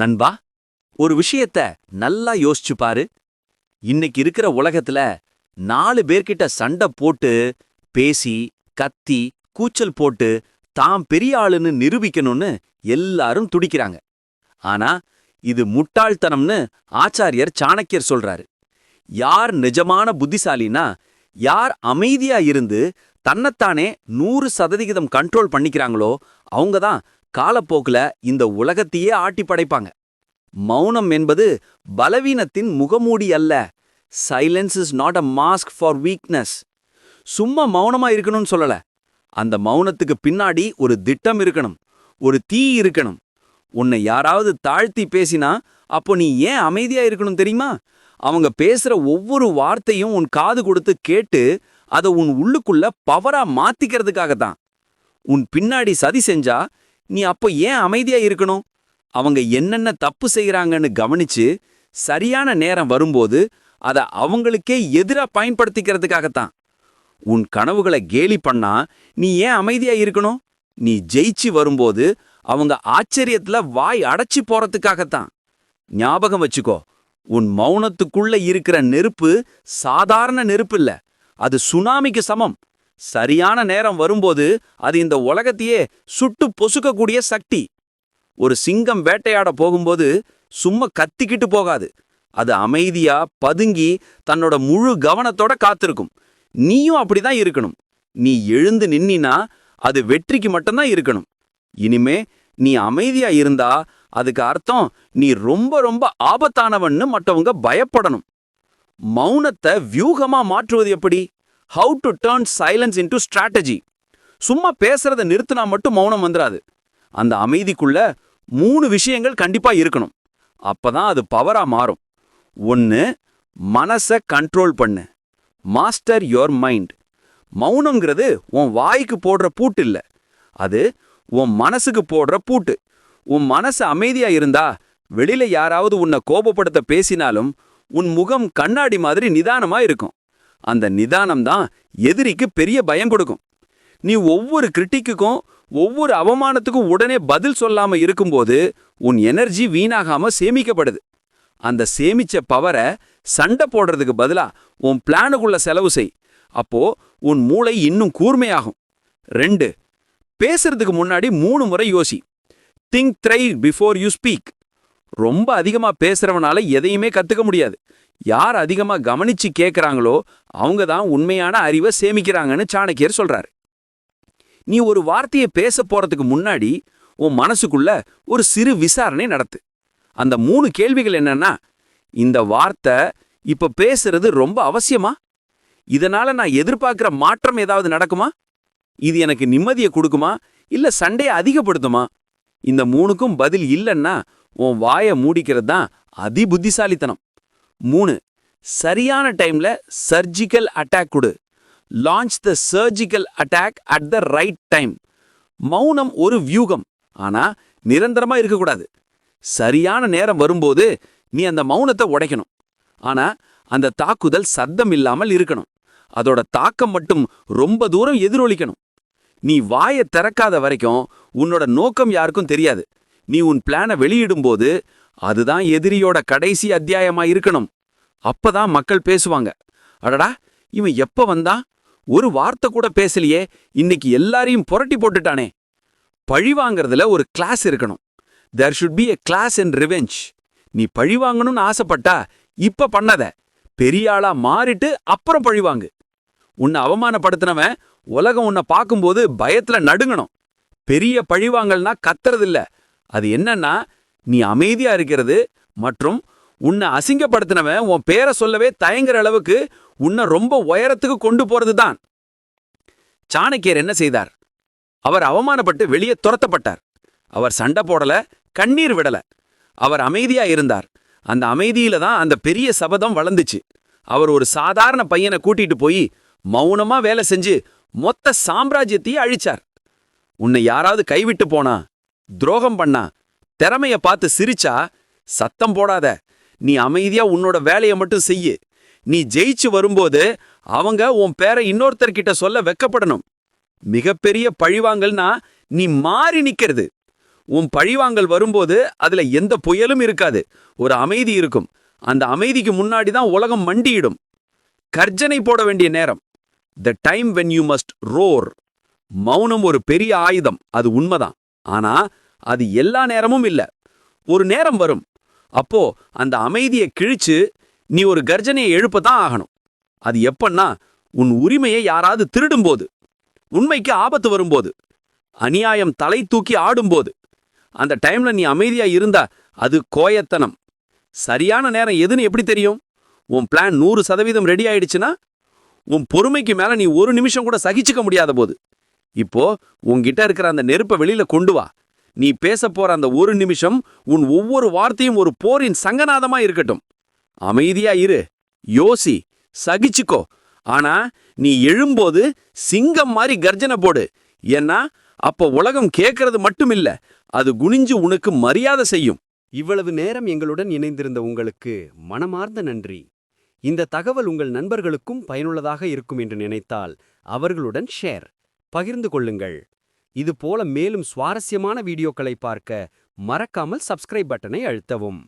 நண்பா ஒரு விஷயத்த நல்லா யோசிச்சு பாரு. இன்னைக்கு இருக்கிற உலகத்துல நாலு பேர்கிட்ட சண்டை போட்டு பேசி கத்தி கூச்சல் போட்டு தாம் பெரிய ஆளுன்னு நிரூபிக்கணும்னு எல்லாரும் துடிக்கிறாங்க. ஆனா இது முட்டாள்தனம்னு ஆச்சாரியர் சாணக்கியர் சொல்றாரு. யார் நிஜமான புத்திசாலினா யார் அமைதியா இருந்து தன்னைத்தானே நூறு சதவிகிதம் கண்ட்ரோல் பண்ணிக்கிறாங்களோ அவங்க தான் காலப்போக்குல இந்த உலகத்தையே ஆட்டி படைப்பாங்க. மௌனம் என்பது பலவீனத்தின் முகமூடி அல்ல. Silence is not a mask for weakness சும்மா மௌனமா இருக்கணும்னு சொல்லல. அந்த மௌனத்துக்கு பின்னாடி ஒரு திட்டம் இருக்கணும். ஒரு தீ இருக்கணும். உன்னை யாராவது தாழ்த்தி பேசினா அப்போ நீ ஏன் அமைதியா இருக்கணும் தெரியுமா? அவங்க பேசுற ஒவ்வொரு வார்த்தையும் உன் காது கொடுத்து கேட்டு அதை உன் உள்ளுக்குள்ள பவரா மாத்திக்கிறதுக்காகத்தான். உன் பின்னாடி சதி செஞ்சா நீ அப்போ ஏன் அமைதியா இருக்கணும்? அவங்க என்னென்ன தப்பு செய்யறாங்கன்னு கவனிச்சு சரியான நேரம் வரும்போது அதை அவங்களுக்கே எதிரா பயன்படுத்திக்கிறதுக்காகத்தான். உன் கனவுகளை கேலி பண்ணா நீ ஏன் அமைதியா இருக்கணும்? நீ ஜெயிச்சு வரும்போது அவங்க ஆச்சரியத்துல வாய் அடைச்சி போறதுக்காகத்தான். ஞாபகம் வச்சுக்கோ உன் மௌனத்துக்குள்ள இருக்கிற நெருப்பு சாதாரண நெருப்பு இல்ல. அது சுனாமிக்கு சமம். சரியான நேரம் வரும்போது அது இந்த உலகத்தையே சுட்டு பொசுக்கக்கூடிய சக்தி. ஒரு சிங்கம் வேட்டையாட போகும்போது சும்மா கத்திக்கிட்டு போகாது. அது அமைதியா பதுங்கி தன்னோட முழு கவனத்தோட காத்திருக்கும். நீயும் அப்படிதான் இருக்கணும். நீ எழுந்து நின்னினா அது வெற்றிக்கு மட்டும்தான் இருக்கணும். இனிமே நீ அமைதியா இருந்தா அதுக்கு அர்த்தம் நீ ரொம்ப ரொம்ப ஆபத்தானவன்னு மற்றவங்க பயப்படணும். மௌனத்தை வியூகமா மாற்றுவது எப்படி? How to turn silence into strategy சும்மா பேசுறத நிறுத்தினா மட்டும் மௌனம் வந்துடாது அந்த அமைதிக்குள்ள மூணு விஷயங்கள் கண்டிப்பா இருக்கணும். அப்பதான் அது பவரா மாறும். ஒன்னு மனச கண்ட்ரோல் பண்ணு. மாஸ்டர் யோர் மைண்ட் மௌனங்கிறது உன் வாய்க்கு போடுற பூட்டு இல்ல. அது உன் மனசுக்கு போடுற பூட்டு. உன் மனசு அமைதியா இருந்தா வெளியில யாராவது உன்னை கோபப்படுத்த பேசினாலும் உன் முகம் கண்ணாடி மாதிரி நிதானமா இருக்கும். அந்த நிதானம் தான் எதிரிக்கு பெரிய பயம் கொடுக்கும். நீ ஒவ்வொரு கிரிட்டிக்குக்கும் ஒவ்வொரு அவமானத்துக்கும் உடனே பதில் சொல்லாம இருக்கும்போது உன் எனர்ஜி வீணாகாம சேமிக்கப்படுது. அந்த சேமிச்ச பவரை சண்டை போடுறதுக்கு பதிலா உன் பிளானுக்குள்ள செலவு செய். அப்போ உன் மூளை இன்னும் கூர்மையாகும். ரெண்டு பேசுறதுக்கு முன்னாடி மூணு முறை யோசி. Think thrice before you speak ரொம்ப அதிகமா பேசுறவனால எதையுமே கத்துக்க முடியாது. யார் அதிகமா கவனிச்சு கேட்கறாங்களோ அவங்க தான் உண்மையான அறிவை சேமிக்கிறாங்கன்னு சாணக்கியர் சொல்றாரு. நீ ஒரு வார்த்தையை பேச போறதுக்கு முன்னாடி உன் மனசுக்குள்ள ஒரு சிறு விசாரணை நடத்து. அந்த மூணு கேள்விகள் என்னன்னா இந்த வார்த்தை இப்ப பேசுறது ரொம்ப அவசியமா? இதனால நான் எதிர்பார்க்கிற மாற்றம் ஏதாவது நடக்குமா? இது எனக்கு நிம்மதியை கொடுக்குமா? இல்ல சண்டையை அதிகப்படுத்துமா? இந்த மூணுக்கும் பதில் இல்லைன்னா உன் வாயை மூடிக்கிறது தான் அதி புத்திசாலித்தனம் மூணு சரியான டைம்ல சர்ஜிக்கல் அட்டாக் கொடு. Launch the surgical attack at the right time மௌனம் ஒரு வியூகம் ஆனா நிரந்தரமா இருக்கக்கூடாது. சரியான நேரம் வரும்போது நீ அந்த மௌனத்தை உடைக்கணும். ஆனா அந்த தாக்குதல் சத்தம் இல்லாமல் இருக்கணும். அதோட தாக்கம் மட்டும் ரொம்ப தூரம் எதிரொலிக்கணும். நீ வாயை திறக்காத வரைக்கும் உன்னோட நோக்கம் யாருக்கும் தெரியாது. நீ உன் பிளானை வெளியிடும்போது அதுதான் எதிரியோட கடைசி அத்தியாயமா இருக்கணும். அப்பதான் மக்கள் பேசுவாங்க. அடடா இவன் எப்ப வந்தான் ஒரு வார்த்தை கூட பேசலையே. இன்னைக்கு எல்லாரையும் புரட்டி போட்டுட்டானே. பழி வாங்கறதுல ஒரு கிளாஸ் இருக்கணும். There should be a class and revenge நீ பழி வாங்கணும்னு ஆசைப்பட்டா இப்ப பண்ணத. பெரிய ஆளா மாறிட்டு அப்புறம் பழிவாங்கு உன்னை அவமானப்படுத்தினவன் உலகம் உன்னை பார்க்கும்போது பயத்துல நடுங்கணும். பெரிய பழிவாங்கல்னா கத்துறதில்ல. அது என்னன்னா நீ அமைதியா இருக்கிறது மற்றும் உன்னை அசிங்கப்படுத்தினவன் உன் பேரை சொல்லவே தயங்குற அளவுக்கு உன்னை ரொம்ப உயரத்துக்கு கொண்டு போறது தான் சாணக்கியர் என்ன செய்தார்? அவர் அவமானப்பட்டு வெளியே துரத்தப்பட்டார். அவர் சண்டை போடல கண்ணீர் விடல. அவர் அமைதியா இருந்தார். அந்த அமைதியில தான் அந்த பெரிய சபதம் வளர்ந்துச்சு. அவர் ஒரு சாதாரண பையனை கூட்டிட்டு போய் மௌனமா வேலை செஞ்சு மொத்த சாம்ராஜ்யத்தையே அழிச்சார். உன்னை யாராவது கைவிட்டு போனா துரோகம் பண்ணா திறமைய பார்த்து சிரிச்சா சத்தம் போடாத. நீ அமைதியா உன்னோட வேலையை மட்டும் செய்யு. நீ ஜெயிச்சு வரும்போது அவங்க உன் பேரை இன்னொருத்தர்கிட்ட சொல்ல வெக்கப்படணும். மிகப்பெரிய பழிவாங்கல்னா நீ மாறி நிக்கிறது. உன் பழிவாங்கல் வரும்போது அதுல எந்த புயலும் இருக்காது. ஒரு அமைதி இருக்கும். அந்த அமைதிக்கு முன்னாடி தான் உலகம் மண்டியிடும். கர்ஜனை போட வேண்டிய நேரம். The time when you must roar மௌனம் ஒரு பெரிய ஆயுதம். அது உண்மைதான். ஆனா அது எல்லா நேரமும் இல்ல. ஒரு நேரம் வரும். அப்போ அந்த அமைதியை கிழிச்சு நீ ஒரு கர்ஜனையை எழுப்பத்தான் ஆகணும். அது எப்பன்னா உன் உரிமையை யாராவது திருடும்போது உண்மைக்கு ஆபத்து வரும்போது அநியாயம் தலை தூக்கி ஆடும்போது அந்த டைம்ல நீ அமைதியா இருந்தா அது கோயத்தனம். சரியான நேரம் எதுன்னு எப்படி தெரியும்? உன் பிளான் நூறு சதவீதம் ரெடி ஆயிடுச்சுன்னா உன் பொறுமைக்கு மேல நீ ஒரு நிமிஷம் கூட சகிச்சுக்க முடியாத போது. இப்போ உன்கிட்ட இருக்கிற அந்த நெருப்பை வெளியில கொண்டு வா. நீ பேச போற அந்த ஒரு நிமிஷம் உன் ஒவ்வொரு வார்த்தையும் ஒரு போரின் சங்கநாதமா இருக்கட்டும். அமைதியா இரு. யோசி. சகிச்சுக்கோ. ஆனா நீ எழும்போது சிங்கம் மாதிரி கர்ஜனை போடு. ஏன்னா அப்ப உலகம் கேட்கறது மட்டும் இல்ல அது குனிஞ்சு உனக்கு மரியாதை செய்யும். இவ்வளவு நேரம் எங்களுடன் இணைந்திருந்த உங்களுக்கு மனமார்ந்த நன்றி. இந்த தகவல் உங்கள் நண்பர்களுக்கும் பயனுள்ளதாக இருக்கும் என்று நினைத்தால் அவர்களுடன் ஷேர். பகிர்ந்து கொள்ளுங்கள். இது போல மேலும் சுவாரஸ்யமான வீடியோக்களை பார்க்க மறக்காமல் சப்ஸ்கிரைப் பட்டனை அழுத்தவும்.